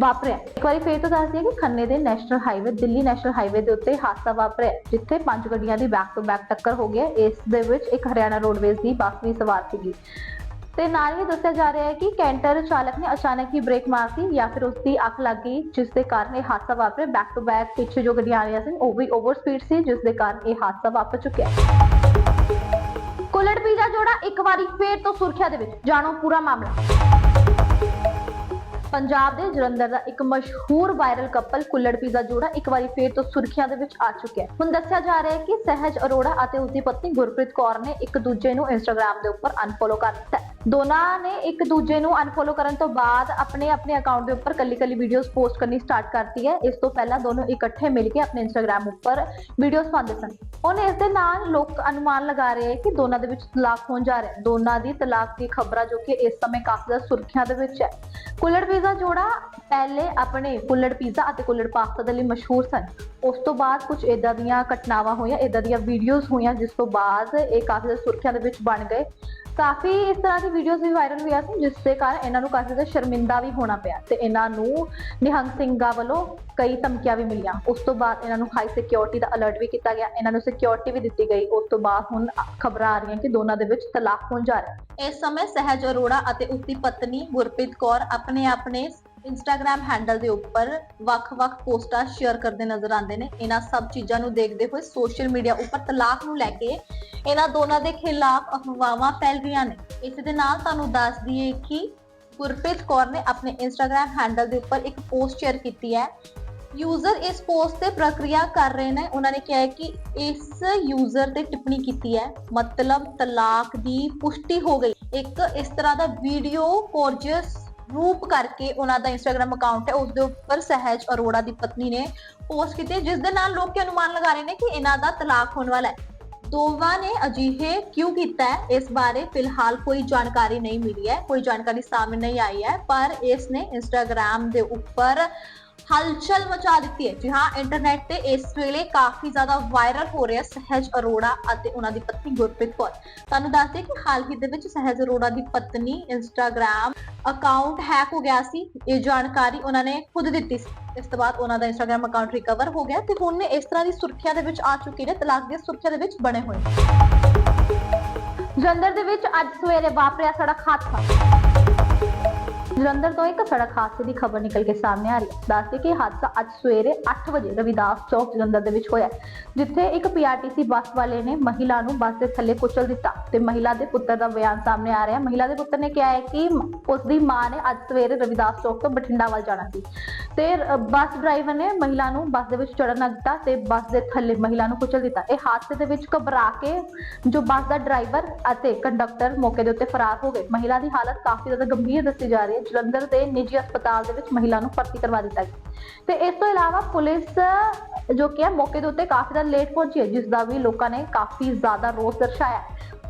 S1: ਵਾਪਰਿਆ। ਇੱਕ ਵਾਰੀ ਫੇਰ ਤੋਂ ਦੱਸ ਦਈਏ ਕਿ ਖੰਨੇ ਦੇ national highway Delhi national highway ਦੇ ਉੱਤੇ ਹਾਦਸਾ ਵਾਪਰਿਆ, ਜਿੱਥੇ ਪੰਜ ਗੱਡੀਆਂ ਦੀ ਬੈਕ ਟੂ ਬੈਕ ਟੱਕਰ ਹੋ ਗਈ ਇਸ ਦੇ ਵਿੱਚ ਇੱਕ ਹਰਿਆਣਾ ਰੋਡਵੇਜ਼ ਦੀ ਬੱਸ ਵੀ ਸਵਾਰ ਸੀਗੀ। ਤੇ ਨਾਲ ਹੀ ਦੱਸਿਆ ਜਾ ਰਿਹਾ ਹੈ ਕਿ ਕੈਂਟਰ ਚਾਲਕ ਨੇ ਅਚਾਨਕ ਹੀ ਬ੍ਰੇਕ ਮਾਰਤੀ ਜਾਂ ਫਿਰ ਉਸ ਦੀ ਅੱਖ ਲੱਗ ਗਈ, ਜਿਸ ਦੇ ਕਾਰਨ ਇਹ ਹਾਦਸਾ ਵਾਪਰਿਆ। ਬੈਕ ਟੂ ਬੈਕ ਪਿੱਛੇ ਜੋ ਗੱਡੀਆਂ ਆ ਰਹੀਆਂ ਸਨ ਉਹ ਵੀ ਓਵਰ ਸਪੀਡ ਸੀ, ਜਿਸ ਦੇ ਕਾਰਨ ਇਹ ਹਾਦਸਾ ਵਾਪਰ ਚੁੱਕਿਆ। ਕੁੱਲੜ ਪੀਜ਼ਾ ਜੋੜਾ ਇੱਕ ਵਾਰੀ ਫੇਰ ਤੋਂ ਸੁਰਖੀਆਂ ਦੇ ਵਿੱਚ। ਜਾਣੋ ਪੂਰਾ ਮਾਮਲਾ। ਪੰਜਾਬ ਦੇ ਜਲੰਧਰ ਦਾ ਇੱਕ ਮਸ਼ਹੂਰ ਵਾਇਰਲ ਕਪਲ ਕੁੱਲੜ ਪੀਜ਼ਾ ਜੋੜਾ ਇੱਕ ਵਾਰੀ ਫੇਰ ਤੋਂ ਸੁਰਖੀਆਂ ਦੇ ਵਿੱਚ ਆ ਚੁੱਕਿਆ ਹੈ। ਹੁਣ ਦੱਸਿਆ ਜਾ ਰਿਹਾ ਹੈ ਕਿ ਸਹਿਜ ਅਰੋੜਾ ਅਤੇ ਉਸਦੀ ਪਤਨੀ ਗੁਰਪ੍ਰੀਤ ਕੌਰ ਨੇ ਇੱਕ ਦੂਜੇ ਨੂੰ ਇੰਸਟਾਗ੍ਰam ਦੇ ਉੱਪਰ ਅਨਫੋਲੋ ਕਰ ਦਿੱਤਾ ਦੋਨਾਂ ਨੇ ਇੱਕ ਦੂਜੇ ਨੂੰ ਅਨਫੋਲੋ ਕਰਨ ਤੋਂ ਬਾਅਦ ਆਪਣੇ ਆਪਣੇ ਅਕਾਊਂਟ ਦੇ ਉੱਪਰ ਕੱਲੀ-ਕੱਲੀ ਵੀਡੀਓਜ਼ ਪੋਸਟ ਕਰਨੀ ਸਟਾਰਟ ਕਰਤੀ ਹੈ। ਇਸ ਤੋਂ ਪਹਿਲਾਂ ਦੋਨੋਂ ਇਕੱਠੇ ਮਿਲ ਕੇ ਆਪਣੇ ਇੰਸਟਾਗ੍ਰam ਉੱਪਰ ਵੀਡੀਓਜ਼ ਪਾਉਂਦੇ ਸਨ। ਹੁਣ ਇਸ ਦੇ ਨਾਲ ਲੋਕ ਅਨੁਮਾਨ ਲਗਾ ਰਹੇ ਹੈ ਕਿ ਦੋਨਾਂ ਦੇ ਵਿੱਚ ਤਲਾਕ ਹੋਣ ਜਾ ਰਿਹਾ ਦੋਨਾਂ ਦੀ ਤਲਾਕ ਦੀ ਖਬਰਾਂ ਜੋ ਕਿ ਇਸ ਸਮੇਂ ਕਾਫੀ ਜ਼ਿਆਦਾ ਸੁਰਖੀਆਂ ਦੇ ਵਿੱਚ ਹੈ। ਕੁੱਲੜ ਪੀਜ਼ਾ ਜੋੜਾ ਪਹਿਲੇ ਆਪਣੇ ਕੁੱਲੜ ਪੀਜ਼ਾ ਅਤੇ ਕੁੱਲੜ ਪਾਸਤਾ ਦੇ ਲਈ ਮਸ਼ਹੂਰ ਸਨ। ਉਸ ਤੋਂ ਬਾਅਦ ਕੁਝ ਇਦਾਂ ਦੀਆਂ ਘਟਨਾਵਾਂ ਹੋਈਆਂ ਇਦਾਂ ਦੀਆਂ ਵੀਡੀਓਜ਼ ਹੋਈਆਂ, ਜਿਸ ਤੋਂ ਬਾਅਦ ਇਹ ਕਾਫੀ ਜ਼ਿਆਦਾ ਸੁਰਖੀਆਂ ਦੇ ਵਿੱਚ ਬਣ ਗਏ। ਕਾਫੀ ਇਸ ਤਰ੍ਹਾਂ ਦੀ ਵੀਡੀਓਜ਼ ਵੀ ਵਾਇਰਲ ਹੋਈਆਂ ਸੀ, ਜਿਸ ਦੇ ਕਾਰਨ ਇਹਨਾਂ ਨੂੰ ਕਾਫੀ ਜ਼ਿਆਦਾ ਸ਼ਰਮਿੰਦਾ ਵੀ ਹੋਣਾ ਪਿਆ ਤੇ ਇਹਨਾਂ ਨੂੰ ਨਿਹੰਗ ਸਿੰਘਾਂ ਵੱਲੋਂ ਕਈ ਧਮਕੀਆਂ ਵੀ ਮਿਲੀਆਂ। ਉਸ ਤੋਂ ਬਾਅਦ ਇਹਨਾਂ ਨੂੰ ਹਾਈ ਸਿਕਿਉਰਿਟੀ ਦਾ ਅਲਰਟ ਵੀ ਕੀਤਾ ਗਿਆ। ਇਹਨਾਂ ਨੂੰ ਸਿਕਿਉਰਿਟੀ ਵੀ ਦਿੱਤੀ ਗਈ। ਉਸ ਤੋਂ ਬਾਅਦ ਹੁਣ ਖਬਰਾਂ ਆ ਰਹੀਆਂ ਕਿ ਦੋਨਾਂ ਦੇ ਵਿੱਚ ਤਲਾਕ ਹੋਣ ਜਾ ਰਿਹਾ। ਇਸ ਸਮੇਂ ਸਹਿਜ ਅਰੋੜਾ ਅਤੇ ਉਸਦੀ ਪਤਨੀ ਗੁਰਪ੍ਰੀਤ ਕੌਰ ਆਪਣੇ ਆਪਣੇ ਇੰਸਟਾਗ੍ਰam ਹੈਂਡਲ ਦੇ ਉੱਪਰ ਵੱਖ-ਵੱਖ ਪੋਸਟਾਂ ਸ਼ੇਅਰ ਕਰਦੇ ਨਜ਼ਰ ਆਉਂਦੇ ਨੇ। ਇਹਨਾਂ ਸਭ ਚੀਜ਼ਾਂ ਨੂੰ ਦੇਖਦੇ ਹੋਏ ਸੋਸ਼ਲ ਮੀਡੀਆ ਉੱਪਰ ਤਲਾਕ ਨੂੰ ਲੈ ਕੇ ਇਹਨਾਂ ਦੋਨਾਂ ਦੇ ਖਿਲਾਫ ਅਫਵਾਹਾਂ ਫੈਲ ਰਹੀਆਂ ਨੇ। ਇਸ ਦੇ ਨਾਲ ਤੁਹਾਨੂੰ ਦੱਸ ਦਈਏ ਕਿ ਗੁਰਪ੍ਰੀਤ ਕੌਰ ਨੇ ਆਪਣੇ ਇੰਸਟਾਗ੍ਰam ਹੈਂਡਲ ਦੇ ਉੱਪਰ ਇੱਕ ਪੋਸਟ ਸ਼ੇਅਰ ਕੀਤੀ ਹੈ। ਯੂਜ਼ਰ ਇਸ ਪੋਸਟ ਤੇ ਪ੍ਰਕਿਰਿਆ ਕਰ ਰਹੇ ਨੇ। ਉਹਨਾਂ ਨੇ ਕਿਹਾ ਹੈ ਕਿ ਇਸ ਯੂਜ਼ਰ ਤੇ ਟਿੱਪਣੀ ਕੀਤੀ ਹੈ। ਮਤਲਬ ਤਲਾਕ ਦੀ ਪੁਸ਼ਟੀ ਹੋ ਗਈ। ਇੱਕ ਇਸ ਤਰ੍ਹਾਂ ਦਾ ਵੀਡੀਓ ਕੋਰਜਸ ਰੂਪ ਕਰਕੇ ਉਹਨਾਂ ਦਾ ਇੰਸਟਾਗ੍ਰam ਅਕਾਊਂਟ ਹੈ, ਉਸ ਦੇ ਉੱਪਰ ਸਹਿਜ ਅਰੋੜਾ ਦੀ ਪਤਨੀ ਨੇ ਪੋਸਟ ਕੀਤੀ, ਜਿਸ ਦੇ ਨਾਲ ਲੋਕ ਅਨੁਮਾਨ ਲਗਾ ਰਹੇ ਨੇ ਕਿ ਇਹਨਾਂ ਦਾ ਤਲਾਕ ਹੋਣ ਵਾਲਾ ਹੈ। ਦੋਵਾਂ ਨੇ ਅਜਿਹੇ ਕਿਉਂ ਕੀਤਾ ਹੈ? ਇਸ ਬਾਰੇ ਫਿਲਹਾਲ ਕੋਈ ਜਾਣਕਾਰੀ ਨਹੀਂ ਮਿਲੀ ਹੈ, ਕੋਈ ਜਾਣਕਾਰੀ ਸਾਹਮਣੇ ਨਹੀਂ ਆਈ ਹੈ, ਪਰ ਇਸ ਨੇ ਇੰਸਟਾਗ੍ਰam ਦੇ ਉੱਪਰ ਹਲਚਲ ਮਚਾ ਦਿੱਤੀ ਹੈ। ਜੀ ਹਾਂ ਇੰਟਰਨੈਟ ਤੇ ਇਸ ਵੇਲੇ ਕਾਫੀ ਜ਼ਿਆਦਾ ਵਾਇਰਲ ਹੋ ਰਿਹਾ ਸਹਿਜ ਅਰੋੜਾ ਅਤੇ ਉਹਨਾਂ ਦੀ ਪਤਨੀ ਗੁਰਪ੍ਰੀਤ ਕੌਰ। ਤੁਹਾਨੂੰ ਦੱਸ ਕਿ ਹਾਲ ਹੀ ਦੇ ਵਿੱਚ ਸਹਿਜ ਅਰੋੜਾ ਦੀ ਪਤਨੀ ਇੰਸਟਾਗ੍ਰam ਅਕਾਊਂਟ ਹੈਕ ਹੋ ਗਿਆ ਸੀ। ਇਹ ਜਾਣਕਾਰੀ ਉਹਨਾਂ ਨੇ ਖੁਦ ਦਿੱਤੀ ਸੀ। ਇਸ ਤੋਂ ਬਾਅਦ ਉਹਨਾਂ ਦਾ ਇੰਸਟਾਗ੍ਰam ਅਕਾਊਂਟ ਰਿਕਵਰ ਹੋ ਗਿਆ ਤੇ ਹੁਣ ਇਸ ਤਰ੍ਹਾਂ ਦੀ ਸੁਰੱਖਿਆ ਦੇ ਵਿੱਚ ਆ ਚੁੱਕੇ ਨੇ, ਤਲਾਕ ਦੇ ਸੁਰੱਖਿਆ ਦੇ ਵਿੱਚ ਬਣੇ ਹੋਏ ਜਲੰਧਰ ਦੇ ਵਿੱਚ ਅੱਜ ਸਵੇਰੇ ਵਾਪਰਿਆ ਸੜਕ ਹਾਦਸਾ। ਜਲੰਧਰ ਤੋਂ ਇੱਕ ਸੜਕ ਹਾਦਸੇ ਦੀ ਖਬਰ ਨਿਕਲ ਕੇ ਸਾਹਮਣੇ ਆ ਰਹੀ ਹੈ। ਦੱਸਦੇ ਕਿ ਇਹ ਹਾਦਸਾ ਅੱਜ ਸਵੇਰੇ 8 ਵਜੇ ਰਵਿਦਾਸ ਚੌਕ, ਜਲੰਧਰ ਦੇ ਵਿੱਚ ਹੋਇਆ ਜਿੱਥੇ ਇੱਕ ਪੀਆਰਟੀਸੀ ਬੱਸ ਵਾਲੇ ਨੇ ਮਹਿਲਾ ਨੂੰ ਬੱਸ ਦੇ ਥੱਲੇ ਕੁਚਲ ਦਿੱਤਾ ਤੇ ਮਹਿਲਾ ਦੇ ਪੁੱਤਰ ਦਾ ਬਿਆਨ ਸਾਹਮਣੇ ਆ ਰਿਹਾ ਮਹਿਲਾ ਦੇ ਪੁੱਤਰ ਨੇ ਕਿਹਾ ਹੈ ਕਿ ਮ- ਉਸ ਦੀ ਮਾਂ ਨੇ ਅੱਜ ਸਵੇਰੇ ਰਵਿਦਾਸ ਚੌਕ ਤੋਂ ਬਠਿੰਡਾ ਵੱਲ ਜਾਣਾ ਸੀ ਤੇ ਬੱਸ ਡਰਾਈਵਰ ਨੇ ਮਹਿਲਾ ਨੂੰ ਬੱਸ ਦੇ ਵਿੱਚ ਚੜਨ ਨਾ ਦਿੱਤਾ ਤੇ ਬੱਸ ਦੇ ਥੱਲੇ ਮਹਿਲਾ ਨੂੰ ਕੁਚਲ ਦਿੱਤਾ। ਇਹ ਹਾਦਸੇ ਦੇ ਵਿੱਚ ਘਬਰਾ ਕੇ ਜੋ ਬੱਸ ਦਾ ਡਰਾਈਵਰ ਅਤੇ ਕੰਡਕਟਰ ਮੌਕੇ ਦੇ ਉੱਤੇ ਫਰਾਰ ਹੋ ਗਏ। ਮਹਿਲਾ ਦੀ ਹਾਲਤ ਕਾਫੀ ਜ਼ਿਆਦਾ ਗੰਭੀਰ ਦੱਸੀ ਜਾ ਰਹੀ ਹੈ ਜਲੰਧਰ ਦੇ ਨਿੱਜੀ ਹਸਪਤਾਲ ਦੇ ਵਿੱਚ ਮਹਿਲਾ ਨੂੰ ਭਰਤੀ ਕਰਵਾ ਦਿੱਤਾ ਗਿਆ। ਤੇ ਇਸ ਤੋਂ ਇਲਾਵਾ ਪੁਲਿਸ, ਜੋ ਕਿ ਹੈ, ਮੌਕੇ ਦੇ ਉੱਤੇ ਕਾਫੀ ਜ਼ਿਆਦਾ ਲੇਟ ਪਹੁੰਚੀ ਹੈ, ਜਿਸ ਦਾ ਵੀ ਲੋਕਾਂ ਨੇ ਕਾਫੀ ਜ਼ਿਆਦਾ ਰੋਸ ਦਰਸਾਇਆ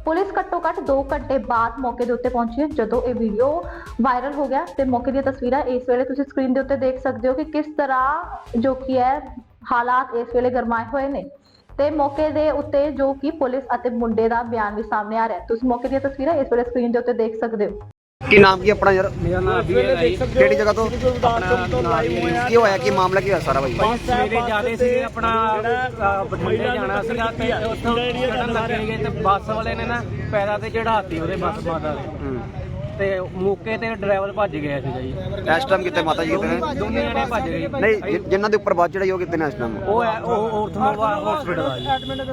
S1: ਪੁਲਿਸ ਘੱਟੋ ਘੱਟ 2 ਘੰਟੇ ਬਾਅਦ ਮੌਕੇ ਦੇ ਉੱਤੇ ਪਹੁੰਚੀ ਹੈ, ਜਦੋਂ ਇਹ ਵੀਡੀਓ ਵਾਇਰਲ ਹੋ ਗਿਆ। ਤੇ ਮੌਕੇ ਦੀਆਂ ਤਸਵੀਰਾਂ ਇਸ ਵੇਲੇ ਤੁਸੀਂ ਸਕਰੀਨ ਦੇ ਉੱਤੇ ਦੇਖ ਸਕਦੇ ਹੋ ਕਿ ਕਿਸ ਤਰ੍ਹਾਂ ਜੋ ਕਿ ਹੈ, ਹਾਲਾਤ ਇਸ ਵੇਲੇ ਗਰਮਾਏ ਹੋਏ ਨੇ। ਤੇ ਮੌਕੇ ਦੇ ਉੱਤੇ ਜੋ ਕਿ ਪੁਲਿਸ ਅਤੇ ਮੁੰਡੇ ਦਾ ਬਿਆਨ ਵੀ ਸਾਹਮਣੇ ਆ ਰਿਹਾ ਤੁਸੀਂ ਮੌਕੇ ਦੀਆਂ ਤਸਵੀਰਾਂ ਇਸ ਵੇਲੇ ਸਕਰੀਨ ਦੇ ਉੱਤੇ ਦੇਖ ਸਕਦੇ ਹੋ।
S2: ਕੀ ਨਾਮ ਕੀ ਆਪਣਾ ਯਾਰ?
S3: ਮੇਰਾ ਨਾਮ ਅਭੀ ਹੈ
S2: ਕਿਹੜੀ ਜਗ੍ਹਾ ਤੋਂ?
S3: ਆਪਣਾ ਨਾਮ
S2: ਕੀ ਹੋਇਆ? ਕੀ ਮਾਮਲਾ ਕੀ ਹੋਇਆ ਸਾਰਾ
S3: ਬਸ ਸਵੇਰੇ ਜਾਦੇ ਸੀ ਆਪਣਾ ਬਠਿੰਡੇ ਜਾਣਾ ਸੀਗਾ ਤੇ ਉੱਥੋਂ ਚੜਨ ਲੱਗੇ ਤੇ ਬੱਸ ਵਾਲੇ ਨੇ ਨਾ ਪੈਰਾਂ ਤੇ ਚੜਾਤੀ ਉਹਦੇ ਬੱਸ ਮਾਤਾ ਦੇ।
S2: ਹੂੰ।
S3: ਤੇ ਮੌਕੇ ਤੇ ਡਰਾਈਵਰ ਭੱਜ ਗਿਆ ਸੀਗਾ ਜੀ।
S2: ਇਸ ਟਾਈਮ ਕਿਤੇ ਮਾਤਾ ਜੀ ਕਿਤੇ ਨੇ?
S3: ਦੋਨੇ ਜਣੇ ਭੱਜ ਗਏ ਜੀ।
S2: ਨਹੀਂ ਜਿ- ਜਿਨ੍ਹਾਂ ਦੇ ਉੱਪਰ ਬਾਅਦ ਚੜਾਈ ਉਹ ਕਿਤੇ ਨੇ ਇਸ ਟਾਈਮ
S3: ਉਹ ਹੈ ਉਹ ਔਰਥਨੋਵਾ ਹਸਪੀਟਲ ਆ ਜੀ।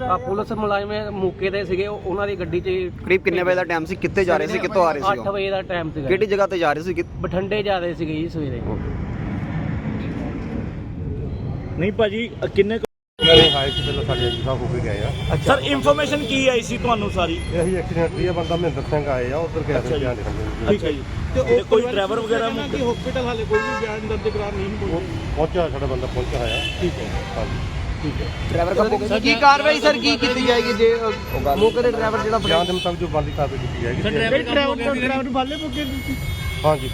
S3: ਆ ਪੁਲਿਸ ਮੁਲਾਜ਼ਮ ਮੌਕੇ ਤੇ ਸੀਗੇ ਉਹ- ਉਹਨਾਂ ਦੀ ਗੱਡੀ 'ਚ
S2: ਕਰੀਬ ਕਿੰਨੇ ਵਜੇ ਦਾ ਟਾਈਮ ਸੀ? ਕਿੱਥੇ ਜਾ ਰਹੇ ਸੀ? ਕਿੱਥੋਂ ਆ ਰਹੇ ਸੀ
S3: 8
S2: ਉਹ?
S3: ਵਜੇ ਦਾ ਟਾਈਮ ਸੀਗਾ
S2: ਕਿਹੜੀ ਜਗ੍ਹਾ ਤੇ ਜਾ ਰਹੇ ਸੀ? ਕਿ-
S3: ਬਠਿੰਡੇ ਜਾਦੇ ਸੀਗੇ ਜੀ ਸਵੇਰੇ।
S4: ਨਹੀਂ ਭਾਜੀ ਅ, ਕਿੰਨੇ ਕੁ- ਹਾਈ ਚ ਪਹਿਲਾਂ ਸਾਡੇ ਜੀ ਸਾਹਿਬ ਹੋ ਕੇ ਗਏ ਆ।
S5: ਸਰ ਇਨਫੋਰਮੇਸ਼ਨ ਕੀ ਆਈ ਸੀ ਤੁਹਾਨੂੰ ਸਾਰੀ?
S4: ਇਹ ਅਸੀਂ ਐਕਸੀਡੈਂਟ ਦੀ ਆ ਬੰਦਾ ਮਹਿੰਦਰ ਸਿੰਘ ਆਏ ਆ ਉਧਰ ਗਿਆ ਸੀ ਧਿਆਨ ਰੱਖਣ
S5: ਅੱਛਾ ਜੀ। ਤੇ ਕੋਈ ਡਰਾਈਵਰ ਵਗੈਰਾ ਨੂੰ
S6: ਹਸਪੀਟਲ ਹਾਲੇ ਕੋਈ ਵੀ ਬਿਆਨ ਦਰਜ ਕਰਾ ਨਹੀਂ
S4: ਪਹੁੰਚਿਆ ਸਾਡਾ ਬੰਦਾ ਪਹੁੰਚਿਆ ਹੋਇਆ।
S6: ਠੀਕ ਹੈ।
S4: ਹਾਂਜੀ।
S2: ਡਰਾਈਵਰ ਕਾ ਕੀ ਕਾਰਵਾਈ ਸਰ ਕੀ ਕੀਤੀ ਜਾਏਗੀ ਜੇ ਮੌਕੇ ਤੇ ਡਰਾਈਵਰ ਜਿਹੜਾ
S4: ਬਿਆਨ ਦੇ ਮੁਤਾਬਕ ਜੋ ਬੰਦੀ ਕਾਰਵਾਈ ਕੀਤੀ ਜਾਏਗੀ
S6: ਡਰਾਈਵਰ ਡਰਾਈਵਰ ਬਾਲੇ ਪੁੱਗੇ
S4: ਹਾਂਜੀ।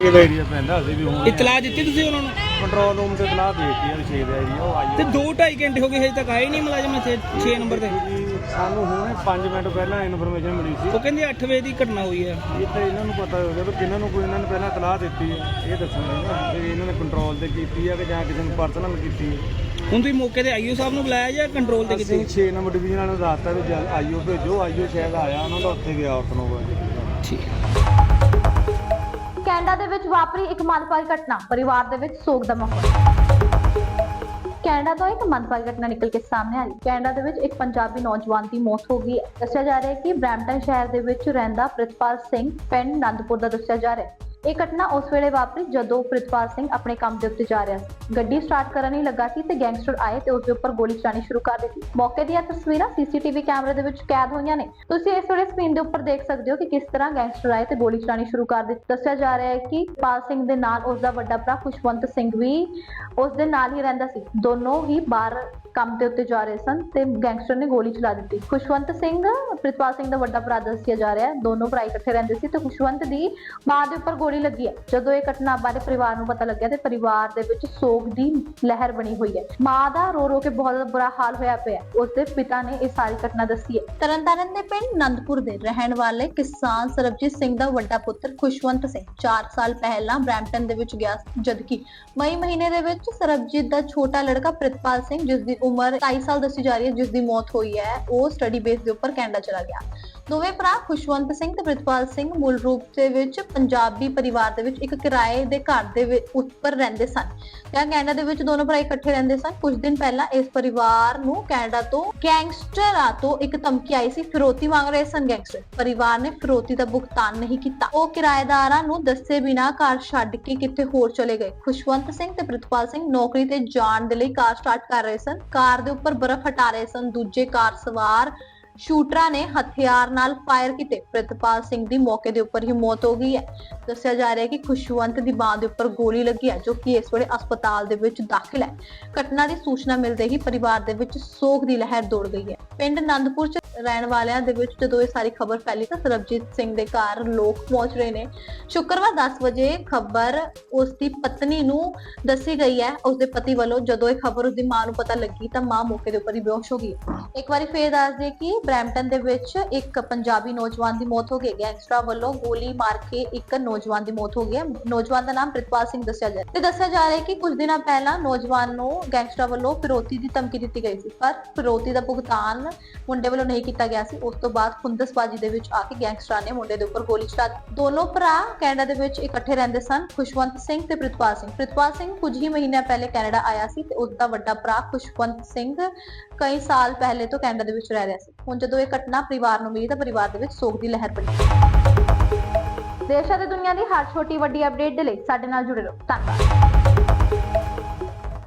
S6: ਇਹਦਾ ਏਰੀਆ ਪੈਂਦਾ ਅਸੀਂ ਵੀ ਹੁਣ
S7: ਇਤਲਾਹ ਦਿੱਤੀ ਤੁਸੀਂ ਉਹਨਾਂ ਨੂੰ?
S6: ਕੰਟਰੋਲ ਰੂਮ ਤੇ ਤਲਾਹ ਦੇਤੀ ਆ ਛੇ ਦਾ ਏਰੀਆ ਉਹ ਆਈ
S7: ਤੇ 2.5 ਘੰਟੇ ਹੋ ਗਏ ਹਜੇ ਤੱਕ ਆਏ ਨਹੀਂ ਮੁਲਾਜ਼ਮ ਇੱਥੇ 6 ਨੰਬਰ ਤੇ?
S6: ਜੀ, ਸਾਨੂੰ ਹੁਣੇ 5 ਮਿੰਟ ਪਹਿਲਾਂ ਇਨਫੋਰਮੇਸ਼ਨ ਮਿਲੀ ਸੀ।
S7: ਉਹ ਕਹਿੰਦੇ 8 ਵਜੇ ਦੀ ਘਟਨਾ ਹੋਈ ਹੈ।
S6: ਇਹ ਤਾਂ ਇਹਨਾਂ ਨੂੰ ਪਤਾ ਹੋਵੇਗਾ ਵੀ ਕਿਹਨਾਂ ਨੂੰ ਕੋਈ ਇਹਨਾਂ ਨੇ ਪਹਿਲਾਂ ਤਲਾਹ ਦਿੱਤੀ ਹੈ ਇਹ ਦੱਸਣਗੇ ਨਾ ਵੀ ਇਹਨਾਂ ਨੇ ਕੰਟਰੋਲ ਤੇ ਕੀਤੀ ਹੈ ਕਿ ਜਾਂ ਕਿਸੇ ਨੂੰ ਪਰਸਨਲ ਕੀਤੀ ਹੈ
S7: ਹੁਣ ਤੁਸੀਂ ਮੌਕੇ ਤੇ ਆਈਓ ਸਾਹਿਬ ਨੂੰ ਬੁਲਾਇਆ ਜਾਂ ਕੰਟਰੋਲ ਤੇ
S6: ਅਸੀਂ
S7: ਕਿਤੇ
S6: 6 ਨੰਬਰ ਡਿਵੀਜ਼ਨ ਵਾਲਿਆਂ ਨੂੰ ਦੱਸਤਾ ਵੀ ਜਲ ਆਈਓ ਭੇਜੋ ਆਈਓ ਸ਼ਾਇਦ ਆਇਆ ਉਹਨਾਂ ਦਾ ਉੱਥੇ ਗਿਆ ਔਰਤ ਨੂੰ
S1: ਕੈਨੇਡਾ ਦੇ ਵਿੱਚ ਵਾਪਰੀ ਇੱਕ ਮੰਦਭਾਗੀ ਘਟਨਾ। ਪਰਿਵਾਰ ਦੇ ਵਿੱਚ ਸੋਗ ਦਾ ਮਾਹੌਲ। ਕੈਨੇਡਾ ਤੋਂ ਇੱਕ ਮੰਦਭਾਗੀ ਘਟਨਾ ਨਿਕਲ ਕੇ ਸਾਹਮਣੇ ਆਈ। ਕੈਨੇਡਾ ਦੇ ਵਿੱਚ ਇੱਕ ਪੰਜਾਬੀ ਨੌਜਵਾਨ ਦੀ ਮੌਤ ਹੋ ਗਈ। ਦੱਸਿਆ ਜਾ ਰਿਹਾ ਹੈ ਕਿ ਬ੍ਰੈਂਪਟਨ ਸ਼ਹਿਰ ਦੇ ਵਿੱਚ ਰਹਿੰਦਾ ਪ੍ਰਿਤਪਾਲ ਸਿੰਘ, ਪਿੰਡ ਨੰਦਪੁਰ ਦਾ ਦੱਸਿਆ ਜਾ ਰਿਹਾ ਹੈ। ਇਹ ਘਟਨਾ ਉਸ ਵੇਲੇ ਵਾਪਰੀ ਜਦੋਂ ਪ੍ਰਿਤਪਾਲ ਸਿੰਘ ਆਪਣੇ ਕੰਮ ਦੇ ਉੱਤੇ ਜਾ ਰਿਹਾ ਸੀ। ਗੱਡੀ ਸਟਾਰਟ ਕਰਨ ਹੀ ਲੱਗਾ ਸੀ ਤੇ ਗੈਂਗਸਟਰ ਆਏ ਤੇ ਉਸ ਦੇ ਉੱਪਰ ਗੋਲੀ ਚਲਾਣੀ ਸ਼ੁਰੂ ਕਰ ਦਿੱਤੀ। ਮੌਕੇ ਦੀਆਂ ਤਸਵੀਰਾਂ ਸੀਸੀਟੀਵੀ ਕੈਮਰੇ ਦੇ ਵਿੱਚ ਕੈਦ ਹੋਈਆਂ ਨੇ। ਤੁਸੀਂ ਇਸ ਵੇਲੇ ਸਕਰੀਨ ਦੇ ਉੱਪਰ ਦੇਖ ਸਕਦੇ ਹੋ ਕਿ ਕਿਸ ਤਰ੍ਹਾਂ ਗੈਂਗਸਟਰ ਆਏ ਤੇ ਗੋਲੀ ਚਲਾਣੀ ਸ਼ੁਰੂ ਕਰ ਦਿੱਤੀ। ਦੱਸਿਆ ਜਾ ਰਿਹਾ ਹੈ ਕਿ ਪਾਲ ਸਿੰਘ ਦੇ ਨਾਲ ਉਸ ਦਾ ਵੱਡਾ ਭਰਾ ਖੁਸ਼ਵੰਤ ਸਿੰਘ ਵੀ ਉਸ ਦੇ ਨਾਲ ਹੀ ਰਹਿੰਦਾ ਸੀ। ਦੋਨੋਂ ਹੀ ਬਾਹਰ ਕੰਮ ਦੇ ਉੱਤੇ ਜਾ ਰਹੇ ਸਨ ਤੇ ਗੈਂਗਸਟਰ ਨੇ ਗੋਲੀ ਚਲਾ ਦਿੱਤੀ। ਖੁਸ਼ਵੰਤ ਸਿੰਘ, ਪ੍ਰਿਤਪਾਲ ਸਿੰਘ ਦਾ ਵੱਡਾ ਭਰਾ ਦੱਸਿਆ ਜਾ ਰਿਹਾ ਹੈ। ਦੋਨੋਂ ਭਰਾ ਇਕੱਠੇ ਰਹਿੰਦੇ ਸੀ ਤੇ ਖੁਸ਼ਵੰਤ ਦੀ ਮਾਂ ਦੇ ਉੱਪਰ ਗੋਲੀ ਲੱਗੀ ਹੈ। ਜਦੋਂ ਇਹ ਘਟਨਾ ਬਾਰੇ ਪਰਿਵਾਰ ਨੂੰ ਪਤਾ ਲੱਗਿਆ ਤੇ ਪਰਿਵਾਰ ਦੇ ਵਿੱਚ ਸੋਗ ਦੀ ਲਹਿਰ ਬਣੀ ਹੋਈ ਹੈ। ਮਾਂ ਦਾ ਰੋ ਰੋ ਕੇ ਬਹੁਤ ਬੁਰਾ ਹਾਲ ਹੋਇਆ ਪਿਆ ਉਸ ਦੇ ਪਿਤਾ ਨੇ ਇਹ ਸਾਰੀ ਘਟਨਾ ਦੱਸੀ ਹੈ। ਤਰਨਤਾਰਨ ਦੇ ਪਿੰਡ ਨੰਦਪੁਰ ਦੇ ਰਹਿਣ ਵਾਲੇ ਕਿਸਾਨ ਸਰਬਜੀਤ ਸਿੰਘ ਦਾ ਵੱਡਾ ਪੁੱਤਰ ਖੁਸ਼ਵੰਤ ਸਿੰਘ 4 ਸਾਲ ਪਹਿਲਾਂ ਬ੍ਰੈਂਪਟਨ ਦੇ ਵਿੱਚ ਗਿਆ ਜਦਕਿ ਮਈ ਮਹੀਨੇ ਦੇ ਵਿੱਚ ਸਰਬਜੀਤ ਦਾ ਛੋਟਾ ਲੜਕਾ ਪ੍ਰਿਤਪਾਲ ਸਿੰਘ ਜਿਸ ਦੀ ਉਮਰ 28 ਸਾਲ ਦੱਸੀ ਜਾ ਰਹੀ ਹੈ ਜਿਸ ਦੀ ਮੌਤ ਹੋਈ ਹੈ, ਉਹ ਸਟੱਡੀ ਬੇਸ ਦੇ ਉੱਪਰ ਕੈਨੇਡਾ ਚਲਾ ਗਿਆ। ਦੋਵੇਂ ਭਰਾ ਖੁਸ਼ਵੰਤ ਸਿੰਘ ਤੇ ਪ੍ਰਿਤਪਾਲ ਸਿੰਘ ਮੂਲ ਰੂਪ ਦੇ ਵਿੱਚ ਪੰਜਾਬੀ ਪਰਿਵਾਰ ਦੇ ਵਿੱਚ ਇੱਕ ਕਿਰਾਏ ਦੇ ਘਰ ਦੇ ਵਿੱਚ ਉੱਪਰ ਰਹਿੰਦੇ ਸਨ। ਜਾਂ ਕੈਨੇਡਾ ਦੇ ਵਿੱਚ ਦੋਨੋਂ ਭਰਾ ਇਕੱਠੇ ਰਹਿੰਦੇ ਸਨ। ਕੁਝ ਦਿਨ ਪਹਿਲਾਂ ਇਸ ਪਰਿਵਾਰ ਨੂੰ ਕੈਨੇਡਾ ਤੋਂ ਗੈਂਗਸਟਰਾਂ ਤੋਂ ਇੱਕ ਧਮਕੀ ਆਈ ਸੀ। ਫਿਰੌਤੀ ਮੰਗ ਰਹੇ ਸਨ ਗੈਂਗਸਟਰ। ਪਰਿਵਾਰ ਨੇ ਫਿਰੋਤੀ ਦਾ ਭੁਗਤਾਨ ਨਹੀਂ ਕੀਤਾ। ਉਹ ਕਿਰਾਏਦਾਰਾਂ ਨੂੰ ਦੱਸੇ ਬਿਨਾਂ ਘਰ ਛੱਡ ਕੇ ਕਿਤੇ ਹੋਰ ਚਲੇ ਗਏ। ਖੁਸ਼ਵੰਤ ਸਿੰਘ ਤੇ ਪ੍ਰਿਤਪਾਲ ਸਿੰਘ ਨੌਕਰੀ ਤੇ ਜਾਣ ਦੇ ਲਈ ਕਾਰ ਸਟਾਰਟ ਕਰ ਰਹੇ ਸਨ। ਕਾਰ ਦੇ ਉੱਪਰ ਬਰਫ਼ ਹਟਾ ਰਹੇ ਸਨ। ਦੂਜੇ ਕਾਰ ਸਵਾਰ ਸ਼ੂਟਰਾਂ ਨੇ ਹਥਿਆਰ ਨਾਲ ਫਾਇਰ ਕੀਤੇ। ਪ੍ਰਿਤਪਾਲ ਸਿੰਘ ਦੀ ਮੌਕੇ ਦੇ ਉੱਪਰ ਹੀ ਮੌਤ ਹੋ ਗਈ ਹੈ। ਦੱਸਿਆ ਜਾ ਰਿਹਾ ਹੈ ਕਿ ਖੁਸ਼ਵੰਤ ਦੀ ਬਾਹ ਦੇ ਉੱਪਰ ਗੋਲੀ ਲੱਗੀ ਹੈ, ਜੋ ਕਿ ਇਸ ਵੇਲੇ ਹਸਪਤਾਲ ਦੇ ਵਿੱਚ ਦਾਖਲ ਹੈ। ਘਟਨਾ ਦੀ ਸੂਚਨਾ ਮਿਲਦੇ ਹੀ ਪਰਿਵਾਰ ਦੇ ਵਿੱਚ ਸੋਗ ਦੀ ਲਹਿਰ ਦੌੜ ਗਈ ਹੈ। ਪਿੰਡ ਆਨੰਦਪੁਰ ਚ ਰਹਿਣ ਵਾਲਿਆਂ ਦੇ ਵਿੱਚ ਜਦੋਂ ਇਹ ਸਾਰੀ ਖਬਰ ਫੈਲੀ ਤਾਂ ਸਰਬਜੀਤ ਸਿੰਘ ਦੇ ਘਰ ਲੋਕ ਪਹੁੰਚ ਰਹੇ ਨੇ। ਸ਼ੁੱਕਰਵਾਰ 10 ਵਜੇ ਖਬਰ ਉਸ ਦੀ ਪਤਨੀ ਨੂੰ ਦੱਸੀ ਗਈ ਹੈ। ਉਸ ਦੇ ਪਤੀ ਵੱਲੋਂ ਜਦੋਂ ਇਹ ਖਬਰ ਉਸ ਦੀ ਮਾਂ ਨੂੰ ਪਤਾ ਲੱਗੀ ਤਾਂ ਮਾਂ ਮੌਕੇ ਦੇ ਉੱਪਰ ਹੀ ਬੇਹੋਸ਼ ਹੋ ਗਈ ਇੱਕ ਵਾਰੀ ਫੇਰ ਦੱਸ ਦੇ ਕਿ ਬ੍ਰੈਂਪਟਨ ਦੇ ਵਿੱਚ ਇੱਕ ਪੰਜਾਬੀ ਨੌਜਵਾਨ ਦੀ ਮੌਤ ਹੋ ਗਈ ਗੈਂਗਸਟਰਾਂ ਵੱਲੋਂ ਗੋਲੀ ਮਾਰ ਕੇ ਇੱਕ ਨੌਜਵਾਨ ਦੀ ਮੌਤ ਹੋ ਗਈ ਹੈ। ਨੌਜਵਾਨ ਦਾ ਨਾਮ ਪ੍ਰਿਤਪਾਲ ਸਿੰਘ ਦੱਸਿਆ ਜਾ ਰਿਹਾ ਤੇ ਦੱਸਿਆ ਜਾ ਰਿਹਾ ਹੈ ਕਿ ਕੁਝ ਦਿਨਾਂ ਪਹਿਲਾਂ ਨੌਜਵਾਨ ਨੂੰ ਗੈਂਗਸਟਰਾਂ ਵੱਲੋਂ ਫਿਰੌਤੀ ਦੀ ਧਮਕੀ ਦਿੱਤੀ ਗਈ ਸੀ। ਪਰ ਫਿਰੌਤੀ ਦਾ ਭੁਗਤਾਨ ਮੁੰਡੇ ਵੱਲੋਂ ਨਹੀਂ ਕੀਤਾ ਗਿਆ ਸੀ। ਉਸ ਤੋਂ ਬਾਅਦ ਖੁੰਦਸਬਾਜ਼ੀ ਦੇ ਵਿੱਚ ਆ ਕੇ ਗੈਂਗਸਟਰਾਂ ਨੇ ਮੁੰਡੇ ਦੇ ਉੱਪਰ ਗੋਲੀ ਚਲਾ ਦਿੱਤੀ। ਦੋਨੋਂ ਭਰਾ ਕੈਨੇਡਾ ਦੇ ਵਿੱਚ ਇਕੱਠੇ ਰਹਿੰਦੇ ਸਨ, ਖੁਸ਼ਵੰਤ ਸਿੰਘ ਤੇ ਪ੍ਰਿਤਪਾਲ ਸਿੰਘ। ਪ੍ਰਿਤਪਾਲ ਸਿੰਘ ਕੁਝ ਹੀ ਮਹੀਨਿਆਂ ਪਹਿਲੇ ਕੈਨੇਡਾ ਆਇਆ ਸੀ ਤੇ ਉਸ ਦਾ ਵੱਡਾ ਭਰਾ ਖੁਸ਼ਵੰਤ ਸਿੰਘ ਕਈ ਸਾਲ ਪਹਿਲੇ ਤੋਂ ਕੈਨੇਡਾ ਦੇ ਵਿੱਚ ਰਹਿ ਰਿਹਾ ਸੀ। ਹੁਣ ਜਦੋਂ ਇਹ ਘਟਨਾ ਪਰਿਵਾਰ ਨੂੰ ਮਿਲੀ ਤਾਂ ਪਰਿਵਾਰ ਦੇ ਵਿੱਚ ਸੋਗ ਦੀ ਲਹਿਰ ਬਣੀ। ਦੇਸ਼ ਅਤੇ ਦੁਨੀਆ ਦੀ ਹਰ ਛੋਟੀ ਵੱਡੀ ਅਪਡੇਟ ਦੇ ਲਈ ਸਾਡੇ ਨਾਲ ਜੁੜੇ ਰਹੋ। ਧੰਨਵਾਦ।